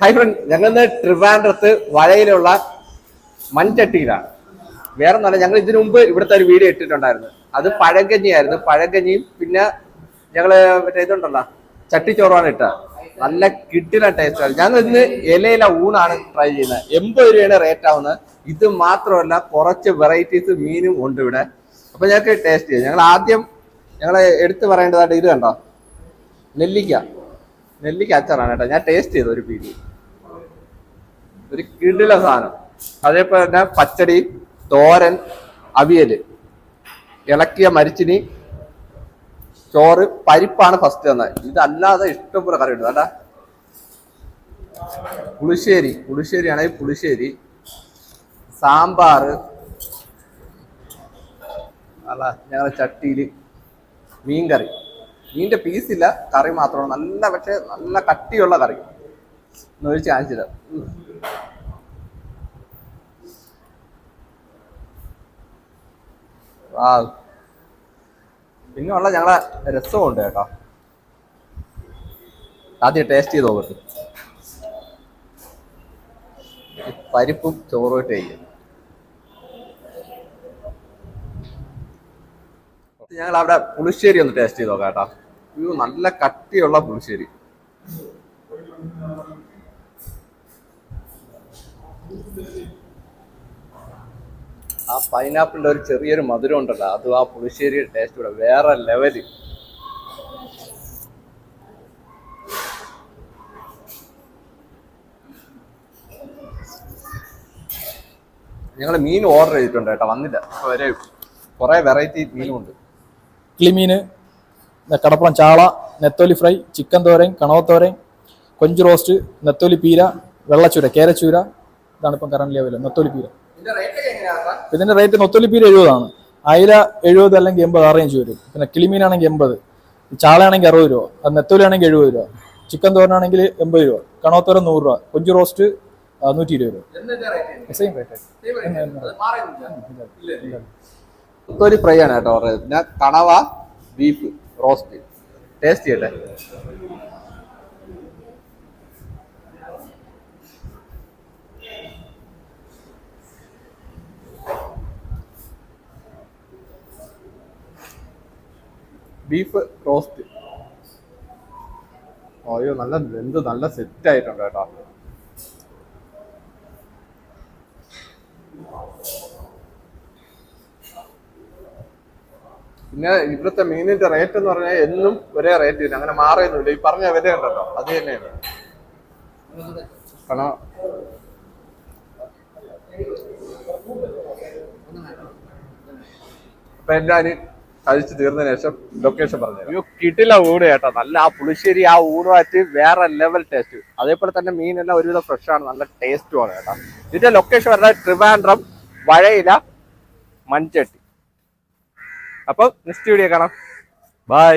Hi front ഞങ്ങൾ ട്രിവാൻഡ്രത്ത് വഴയിലുള്ള മൺചട്ടിയിലാണ്. വേറെ ഒന്നല്ല ഞങ്ങൾ ഇതിനു മുമ്പ് ഇവിടുത്തെ ഒരു വീഡിയോ ഇട്ടിട്ടുണ്ടായിരുന്നു. അത് പഴങ്കഞ്ഞിയായിരുന്നു. പഴങ്കഞ്ഞിയും പിന്നെ ഞങ്ങൾ മറ്റേ ഇതുണ്ടല്ലോ ചട്ടിച്ചോറാണ് ഇട്ടത്. നല്ല കിട്ടിന ടേസ്റ്റ് ഞങ്ങൾ ഇന്ന് ഇലയില ഊണാണ് ട്രൈ ചെയ്യുന്നത്. എൺപത് രൂപയാണ് റേറ്റ് ആവുന്നത്. ഇത് മാത്രമല്ല കുറച്ച് വെറൈറ്റീസ് മീനും ഉണ്ട് ഇവിടെ. അപ്പൊ ഞങ്ങൾക്ക് ടേസ്റ്റ് ചെയ്യാം. ഞങ്ങൾ ആദ്യം ഞങ്ങൾ എടുത്തു പറയേണ്ടതായിട്ട് ഇത് കണ്ടോ? നെല്ലിക്ക. നെല്ലിക്ക അച്ചാറാണ് കേട്ടോ. ഞാൻ ടേസ്റ്റ് ചെയ്തു ഒരു പീടി ഒരു കിടില സാധനം. അതേപോലെ തന്നെ പച്ചടി തോരൻ അവിയൽ ഇളക്കിയ മരിച്ചിനി ചോറ് പരിപ്പാണ് ഫസ്റ്റ് തന്നെ ഇതല്ലാതെ ഇഷ്ടംപോലെ കറി ഉണ്ട്. കേട്ടാ പുളിശ്ശേരി. പുളിശ്ശേരി ആണെങ്കിൽ പുളിശ്ശേരി സാമ്പാർ അല്ല ഞങ്ങളുടെ ചട്ടിയിൽ മീൻകറി. മീനിന്റെ ഇല്ല കറി മാത്രമാണ് നല്ല പക്ഷെ നല്ല കട്ടിയുള്ള കറി. എന്നൊരു ഒഴിച്ച് ഇല്ല. പിന്നെ ഉള്ള ഞങ്ങളെ രസമുണ്ട് കേട്ടോ. ആദ്യം ടേസ്റ്റ് ചെയ്ത് നോക്കട്ടെ പരിപ്പും ചോറും ഇട്ട് കഴിക്കും. ഞങ്ങൾ അവിടെ പുളിശ്ശേരി ഒന്ന് ടേസ്റ്റ് ചെയ്ത് നോക്കാം കേട്ടോ. അയ്യോ നല്ല കട്ടിയുള്ള പുളിശ്ശേരി. ആ പൈനാപ്പിളിന്റെ ഒരു ചെറിയൊരു മധുരം ഉണ്ടല്ലോ അതും ആ പുളിശ്ശേരിയുടെ ടേസ്റ്റ് ഇവിടെ വേറെ ലെവൽ ഞങ്ങൾ മീൻ ഓർഡർ ചെയ്തിട്ടുണ്ട് കേട്ടോ വന്നില്ല. വരെ കുറെ വെറൈറ്റി മീനും ഉണ്ട് കിളിമീന് കടപ്പുറം ചാള നെത്തോലി ഫ്രൈ ചിക്കൻ തോരൻ കണവത്തോരൻ കൊഞ്ച് റോസ്റ്റ് നെത്തോലി പീര വെള്ളച്ചൂര കേരച്ചൂര. ഇതാണ് ഇപ്പം കറന്റ് ലെവൽ നെത്തോലി പീര. ഇതിന്റെ റേറ്റ് നെത്തോലി പീര എഴുപതാണ്. അയില എഴുപത് അല്ലെങ്കിൽ എൺപത് ആ റേഞ്ച് വരും. പിന്നെ കിളിമീനാണെങ്കിൽ എൺപത് ചാളയാണെങ്കിൽ അറുപത് രൂപ അത് നെത്തോലി ആണെങ്കിൽ എഴുപത് രൂപ ചിക്കൻ തോരനാണെങ്കിൽ എൺപത് രൂപ കണവത്തോരൻ നൂറ് രൂപ കൊഞ്ച് റോസ്റ്റ് നൂറ്റി ഇരുപത് രൂപ. സെയിം റേറ്റ് ഫ്രൈ ആണ് കേട്ടോ ഞാൻ പിന്നെ കണവ ബീഫ് റോസ്റ്റ് ടേസ്റ്റ് ചെയ്യട്ടെ. Beef roast. അയ്യോ നല്ല എന്ത് നല്ല സെറ്റ് ആയിട്ടുണ്ട് കേട്ടോ. പിന്നെ ഇവിടുത്തെ മീനിന്റെ റേറ്റ് എന്ന് പറഞ്ഞാൽ എന്നും ഒരേ റേറ്റ് ഇല്ല അങ്ങനെ മാറിയൊന്നുമില്ല. ഈ പറഞ്ഞ വില ഉണ്ടല്ലോ. അത് തന്നെയാണ്. കാരണം അപ്പൊ എല്ലാവരും കഴിച്ചു തീർന്നതിന് ശേഷം ലൊക്കേഷൻ പറഞ്ഞു അയ്യോ കിട്ടില്ല ഊണ് കേട്ടോ. നല്ല ആ പുളിശ്ശേരി ആ ഊണുമായിട്ട് വേറെ ലെവൽ ടേസ്റ്റ് അതേപോലെ തന്നെ മീനെല്ലാം ഒരുവിധം ഫ്രഷ് ആണ്. നല്ല ടേസ്റ്റുമാണ് കേട്ടോ. ഇതിന്റെ ലൊക്കേഷൻ പറഞ്ഞാൽ ട്രിവാൻഡ്രം വഴയില മൺചട്ടി. അപ്പം നെക്സ്റ്റ് വീഡിയോ കാണാം. ബൈ